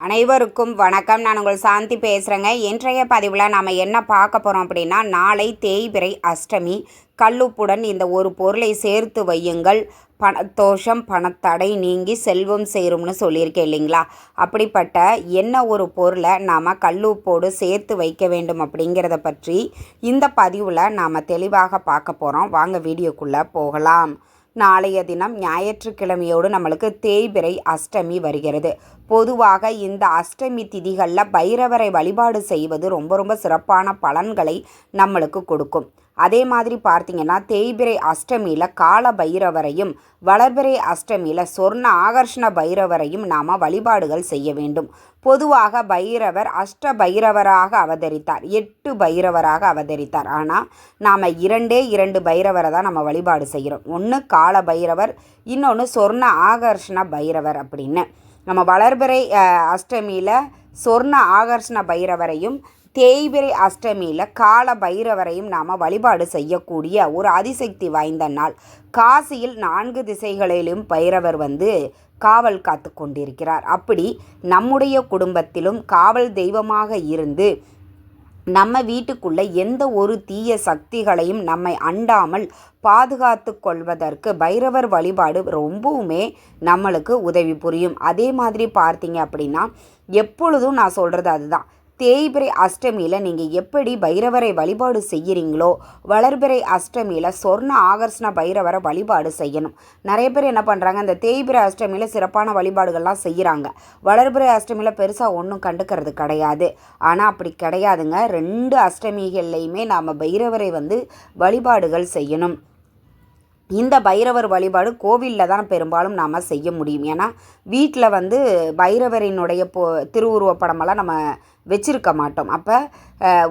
அனைவருக்கும் வணக்கம். நான் உங்கள் சாந்தி பேசுகிறேங்க இன்றைய பதிவில் நாம் என்ன பார்க்க போகிறோம் அப்படின்னா நாளை தேய்பிரை அஷ்டமி. கல்லுப்புடன் இந்த ஒரு பொருளை சேர்த்து வையுங்கள். பணத்தோஷம் பணத்தடை நீங்கி செல்வம் சேரும்னு சொல்லியிருக்கேன் இல்லைங்களா? அப்படிப்பட்ட என்ன ஒரு பொருளை நாம் கல்லுப்போடு சேர்த்து வைக்க வேண்டும் அப்படிங்கிறத பற்றி இந்த பதிவில் நாம் தெளிவாக பார்க்க போகிறோம் வாங்க வீடியோக்குள்ளே போகலாம். நாளைய தினம் ஞாயிற்றுக்கிழமையோடு நம்மளுக்கு தேய்பிறை அஷ்டமி வருகிறது. பொதுவாக இந்த அஷ்டமி திதிகளில் பைரவரை வழிபாடு செய்வது ரொம்ப ரொம்ப சிறப்பான பலன்களை நம்மளுக்கு கொடுக்கும். அதே மாதிரி பார்த்தீங்கன்னா தேய்பிரை அஷ்டமியில் கால பைரவரையும் வளர்பிறை அஷ்டமியில் சொர்ண ஆகர்ஷண பைரவரையும் நாம் வழிபாடுகள் செய்ய வேண்டும். பொதுவாக பைரவர் அஷ்ட பைரவராக அவதரித்தார். எட்டு பைரவராக அவதரித்தார். ஆனால் நாம் இரண்டே இரண்டு பைரவரை தான் நம்ம வழிபாடு செய்கிறோம். ஒன்று கால பைரவர் இன்னொன்று சொர்ண ஆகர்ஷண பைரவர் அப்படின்னு. நம்ம வளர்பிறை அஷ்டமியில் சொர்ண ஆகர்ஷண பைரவரையும் தேய்பிரை அஷ்டமியில் கால பைரவரையும் நாம் வழிபாடு செய்யக்கூடிய ஒரு அதிசக்தி வாய்ந்த நாள். காசியில் நான்கு திசைகளிலும் பைரவர் வந்து காவல் காத்து கொண்டிருக்கிறார் அப்படி நம்முடைய குடும்பத்திலும் காவல் தெய்வமாக இருந்து நம்ம வீட்டுக்குள்ளே எந்த ஒரு தீய சக்திகளையும் நம்மை அண்டாமல் பாதுகாத்து கொள்வதற்கு பைரவர் வழிபாடு ரொம்பவுமே நம்மளுக்கு உதவி புரியும். அதே மாதிரி பார்த்தீங்க அப்படின்னா எப்பொழுதும் நான் சொல்கிறது அதுதான். தேய்பிரை அஷ்டமியில் நீங்கள் எப்படி பைரவரை வழிபாடு செய்கிறீங்களோ வளர்பிறை அஷ்டமியில் சொர்ண ஆகர்ஷண பைரவரை வழிபாடு செய்யணும். நிறைய பேர் என்ன பண்ணுறாங்க இந்த தேய்பிரை அஷ்டமியில் சிறப்பான வழிபாடுகள்லாம் செய்கிறாங்க வளர்பிறை அஷ்டமியில் பெருசாக ஒன்றும் கண்டுக்கிறது கிடையாது. ஆனால் அப்படி கிடையாதுங்க. ரெண்டு அஷ்டமிகள்லையுமே நாம் பைரவரை வந்து வழிபாடுகள் செய்யணும். இந்த பைரவர் வழிபாடு கோவிலில் தான் பெரும்பாலும் நாம் செய்ய முடியும். ஏன்னா வீட்டில் வந்து பைரவரினுடைய போ திருவுருவப்படமெல்லாம் நம்ம வச்சிருக்க மாட்டோம். அப்போ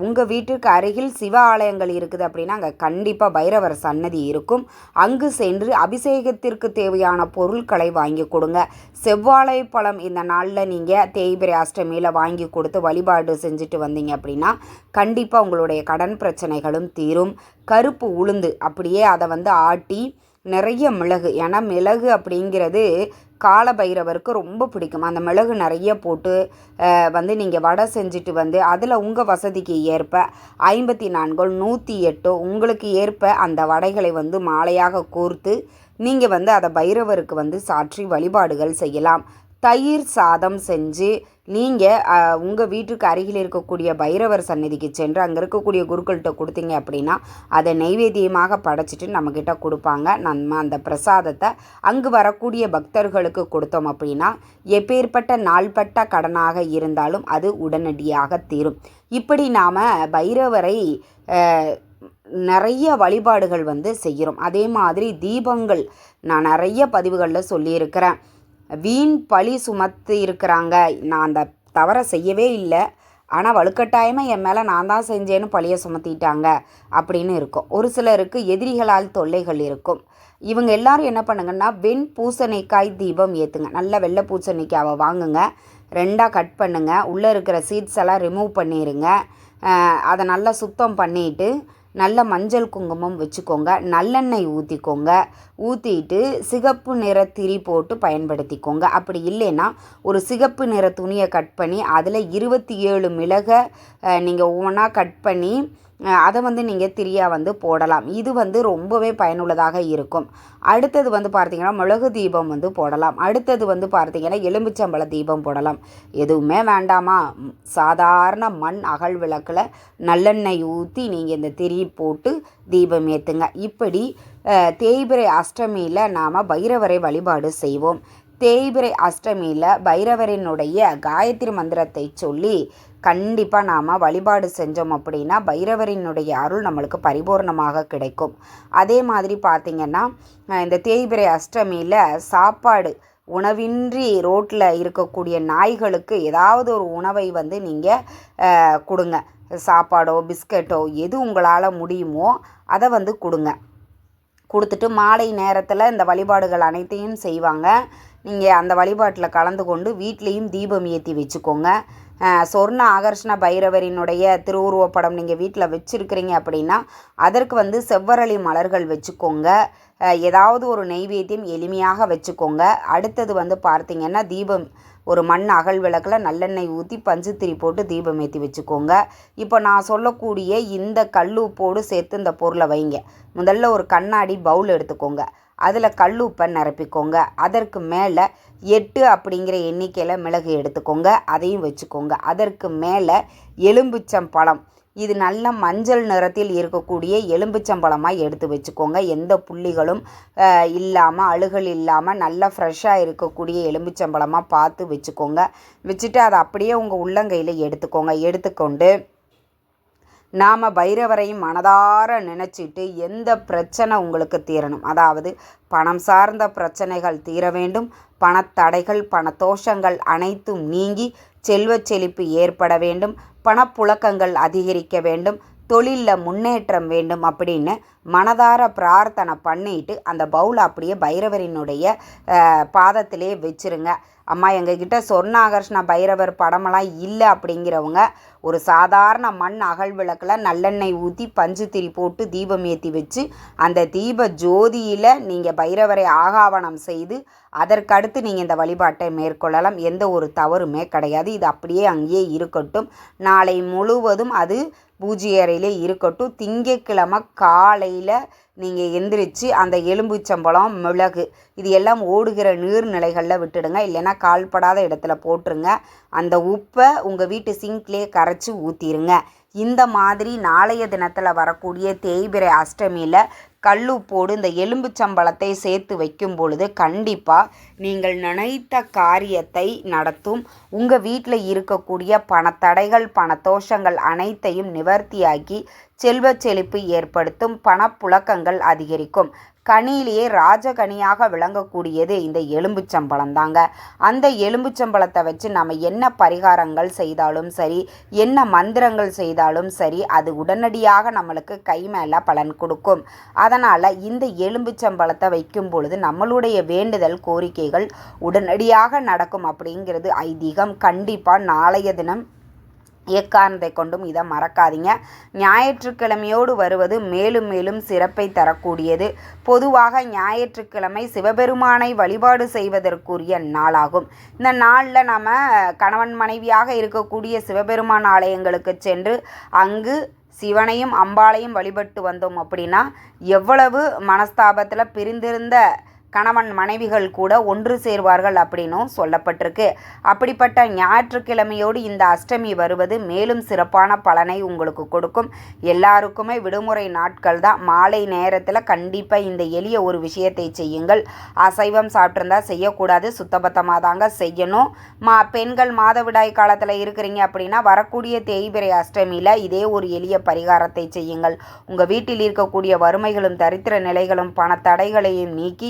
உங்கள் வீட்டுக்கு அருகில் சிவ ஆலயங்கள் இருக்குது அப்படின்னா அங்கே கண்டிப்பாக பைரவர் சன்னதி இருக்கும். அங்கு சென்று அபிஷேகத்திற்கு தேவையான பொருட்களை வாங்கி கொடுங்க. செவ்வாழை பழம் இந்த நாளில் நீங்கள் தேய்பிரை அஷ்டமியில் வாங்கி கொடுத்து வழிபாடு செஞ்சுட்டு வந்தீங்க அப்படின்னா கண்டிப்பாக உங்களுடைய கடன் பிரச்சனைகளும் தீரும். கருப்பு உளுந்து அப்படியே அதை வந்து ஆட்டி நிறைய மிளகு. ஏன்னா மிளகு அப்படிங்கிறது கால பைரவருக்கு ரொம்ப பிடிக்கும். அந்த மிளகு நிறைய போட்டு வந்து நீங்கள் வடை செஞ்சுட்டு வந்து அதில் உங்கள் வசதிக்கு ஏற்ப ஐம்பத்தி நான்கோ நூற்றி எட்டோ உங்களுக்கு ஏற்ப அந்த வடைகளை வந்து மாலையாக கோர்த்து நீங்கள் வந்து அதை பைரவருக்கு வந்து சாற்றி வழிபாடுகள் செய்யலாம். தயிர் சாதம் செஞ்சு நீங்கள் உங்கள் வீட்டுக்கு அருகில் இருக்கக்கூடிய பைரவர் சன்னதிக்கு சென்று அங்கே இருக்கக்கூடிய குருக்கள்கிட்ட கொடுத்தீங்க அப்படின்னா அதை நைவேத்தியமாக படைச்சிட்டு நம்மக்கிட்ட கொடுப்பாங்க. நம்ம அந்த பிரசாதத்தை அங்கு வரக்கூடிய பக்தர்களுக்கு கொடுத்தோம் அப்படின்னா எப்பேற்பட்ட நாள்பட்ட கடனாக இருந்தாலும் அது உடனடியாக தீரும். இப்படி நாம் பைரவரை நிறைய வழிபாடுகள் வந்து செய்கிறோம். அதே மாதிரி தீபங்கள் நான் நிறைய பதிவுகளில் சொல்லியிருக்கிறேன். வீண் பழி சுமத்து இருக்கிறாங்க. நான் அந்த தவறை செய்யவே இல்லை. ஆனால் வலுக்கட்டாயமாக என் மேலே நான் தான் செஞ்சேன்னு பழியை சுமத்திட்டாங்க அப்படின்னு இருக்கும். ஒரு சிலருக்கு எதிரிகளால் தொல்லைகள் இருக்கும். இவங்க எல்லாரும் என்ன பண்ணுங்கன்னா வெண் பூசணிக்காய் தீபம் ஏற்றுங்க நல்ல வெள்ளை பூசணிக்காவை வாங்குங்க. ரெண்டாக கட் பண்ணுங்கள் உள்ளே இருக்கிற சீட்ஸ் எல்லாம் ரிமூவ் பண்ணிடுங்க அதை நல்லா சுத்தம் பண்ணிவிட்டு நல்ல மஞ்சள் குங்குமம் வச்சுக்கோங்க. நல்லெண்ணெய் ஊற்றிக்கோங்க ஊற்றிட்டு சிகப்பு நிற திரி போட்டு பயன்படுத்திக்கோங்க. அப்படி இல்லைன்னா ஒரு சிகப்பு நிற துணியை கட் பண்ணி அதில் இருபத்தி ஏழு மிளகை நீங்கள் ஒவ்வொன்றா கட் பண்ணி அதை வந்து நீங்கள் திரியாக வந்து போடலாம். இது வந்து ரொம்பவே பயனுள்ளதாக இருக்கும். அடுத்தது வந்து பார்த்திங்கன்னா மிளகு தீபம் வந்து போடலாம். அடுத்தது வந்து பார்த்திங்கன்னா எலும்பிச்சம்பழ தீபம் போடலாம். எதுவுமே வேண்டாமா? சாதாரண மண் அகல் விளக்கில் நல்லெண்ணெய் ஊற்றி நீங்கள் இந்த திரி போட்டு தீபம் ஏற்றுங்க இப்படி தேய்பிரை அஷ்டமியில் நாம் பைரவரை வழிபாடு செய்வோம். தேய்பிரை அஷ்டமியில் பைரவரினுடைய காயத்ரி மந்திரத்தை சொல்லி கண்டிப்பாக நாம் வழிபாடு செஞ்சோம் அப்படின்னா பைரவரினுடைய அருள் நம்மளுக்கு பரிபூர்ணமாக கிடைக்கும். அதே மாதிரி பார்த்திங்கன்னா இந்த தேய்பிரை அஷ்டமியில் சாப்பாடு உணவின்றி ரோட்டில் இருக்கக்கூடிய நாய்களுக்கு ஏதாவது ஒரு உணவை வந்து நீங்கள் கொடுங்க. சாப்பாடோ பிஸ்கட்டோ எது உங்களால் முடியுமோ அதை வந்து கொடுங்க. கொடுத்துட்டு மாலை நேரத்தில் இந்த வழிபாடுகள் அனைத்தையும் செய்வாங்க. நீங்கள் அந்த வழிபாட்டில் கலந்து கொண்டு வீட்லேயும் தீபம் ஏற்றி வச்சுக்கோங்க. சொர்ண ஆகர்ஷண பைரவரினுடைய திருவுருவப்படம் நீங்கள் வீட்டில் வச்சுருக்கிறீங்க அப்படின்னா அதற்கு வந்து செவ்வரளி மலர்கள் வச்சுக்கோங்க. ஏதாவது ஒரு நெய்வேத்தியம் எளிமையாக வச்சுக்கோங்க. அடுத்தது வந்து பார்த்திங்கன்னா தீபம் ஒரு மண் அகல் விளக்கில் நல்லெண்ணெய் ஊற்றி பஞ்சுத்திரி போட்டு தீபம் ஏற்றி வச்சுக்கோங்க. இப்போ நான் சொல்லக்கூடிய இந்த கல்லுப்போடு சேர்த்து இந்த பொருளை வைங்க. முதல்ல ஒரு கண்ணாடி பவுல் எடுத்துக்கோங்க. அதில் கல்லுப்பை நிரப்பிக்கோங்க. அதற்கு மேலே எட்டு அப்படிங்கிற எண்ணிக்கையில் மிளகு எடுத்துக்கோங்க. அதையும் வச்சுக்கோங்க. அதற்கு மேலே எலும்புச்சம் பழம். இது நல்ல மஞ்சள் நிறத்தில் இருக்கக்கூடிய எலும்புச்சம்பழமாக எடுத்து வச்சுக்கோங்க. எந்த புள்ளிகளும் இல்லாமல் அழுகல் இல்லாமல் நல்லா ஃப்ரெஷ்ஷாக இருக்கக்கூடிய எலும்புச்சம்பழமாக பார்த்து வச்சுக்கோங்க. வச்சுட்டு அதை அப்படியே உங்கள் உள்ளங்கையில் எடுத்துக்கோங்க. எடுத்துக்கொண்டு நாம் பைரவரையும் மனதார நினச்சிட்டு எந்த பிரச்சனை உங்களுக்கு தீரணும்? அதாவது பணம் சார்ந்த பிரச்சனைகள் தீர வேண்டும். பணத்தடைகள் பணத்தோஷங்கள் அனைத்தும் நீங்கி செல்வச் செழிப்பு ஏற்பட வேண்டும். பணப்புழக்கங்கள் அதிகரிக்க வேண்டும். தொழிலில் முன்னேற்றம் வேண்டும் அப்படின்னு மனதார பிரார்த்தனை பண்ணிட்டு அந்த பவுலை அப்படியே பைரவரினுடைய பாதத்திலே வச்சுருங்க. அம்மா எங்ககிட்ட சொர்ணாகர்ஷ்ண பைரவர் படமெல்லாம் இல்லை அப்படிங்கிறவங்க ஒரு சாதாரண மண் அகல் விளக்கில் நல்லெண்ணெய் ஊற்றி பஞ்சு திரி போட்டு தீபம் ஏற்றி வச்சு அந்த தீப ஜோதியில் நீங்கள் பைரவரை ஆகாவனம் செய்து அதற்கடுத்து நீங்கள் இந்த வழிபாட்டை மேற்கொள்ளலாம். எந்த ஒரு தவறுமே கிடையாது. இது அப்படியே அங்கேயே இருக்கட்டும். நாளை முழுவதும் அது பூஜை அறையிலே இருக்கட்டும். திங்கக்கிழமை காலையில் நீங்கள் எந்திரிச்சு அந்த எலும்புச்சம்பழம் மிளகு இது எல்லாம் ஓடுகிற நீர்நிலைகளில் விட்டுடுங்க. இல்லைன்னா கால்படாத இடத்துல போட்டுருங்க. அந்த உப்பை உங்கள் வீட்டு சிங்க்லேயே கரைச்சி ஊற்றிடுங்க இந்த மாதிரி நாளைய தினத்தில் வரக்கூடிய தேய்பிரை அஷ்டமியில் கல்லுப்போடு இந்த எலும்புச்சம்பளத்தை சேர்த்து வைக்கும் பொழுது கண்டிப்பாக நீங்கள் நினைத்த காரியத்தை நடத்தும். உங்கள் வீட்டில் இருக்கக்கூடிய பணத்தடைகள் பணத்தோஷங்கள் அனைத்தையும் நிவர்த்தியாக்கி செல்வ செழிப்பு ஏற்படுத்தும் பணப்புழக்கங்கள் அதிகரிக்கும். கனியிலேயே ராஜகனியாக விளங்கக்கூடியது இந்த எலும்புச்சம்பழம் தாங்க அந்த எலும்புச்சம்பழத்தை வச்சு நம்ம என்ன பரிகாரங்கள் செய்தாலும் சரி என்ன மந்திரங்கள் செய்தாலும் சரி அது உடனடியாக நம்மளுக்கு கை மேலே பலன் கொடுக்கும். அதனால் இந்த எலும்புச்சம்பழத்தை வைக்கும் பொழுது நம்மளுடைய வேண்டுதல் கோரிக்கைகள் உடனடியாக நடக்கும் அப்படிங்கிறது ஐதீகம். கண்டிப்பாக நாளைய தினம் எக்காரணத்தை கொண்டும் இதை மறக்காதீங்க. ஞாயிற்றுக்கிழமையோடு வருவது மேலும் மேலும் சிறப்பை தரக்கூடியது. பொதுவாக ஞாயிற்றுக்கிழமை சிவபெருமானை வழிபாடு செய்வதற்குரிய நாளாகும். இந்த நாளில் நம்ம கணவன் மனைவியாக இருக்கக்கூடிய சிவபெருமான் ஆலயங்களுக்கு சென்று அங்கு சிவனையும் அம்பாளையும் வழிபட்டு வந்தோம் அப்படின்னா எவ்வளவு மனஸ்தாபத்தில் பிரிந்திருந்த கணவன் மனைவிகள் கூட ஒன்று சேர்வார்கள் அப்படின்னும் சொல்லப்பட்டிருக்கு. அப்படிப்பட்ட ஞாயிற்றுக்கிழமையோடு இந்த அஷ்டமி வருவது மேலும் சிறப்பான பலனை உங்களுக்கு கொடுக்கும். எல்லாருக்குமே விடுமுறை நாட்கள் தான். மாலை நேரத்தில் கண்டிப்பாக இந்த எளிய ஒரு விஷயத்தை செய்யுங்கள். அசைவம் சாப்பிட்ருந்தா செய்யக்கூடாது. சுத்தபத்தமாக தாங்க செய்யணும். மா பெண்கள் மாதவிடாய் காலத்தில் இருக்கிறீங்க அப்படின்னா வரக்கூடிய தேய்பிரை அஷ்டமியில் இதே ஒரு எளிய பரிகாரத்தை செய்யுங்கள். உங்கள் வீட்டில் இருக்கக்கூடிய வறுமைகளும் தரித்திர நிலைகளும் பணத்தடைகளையும் நீக்கி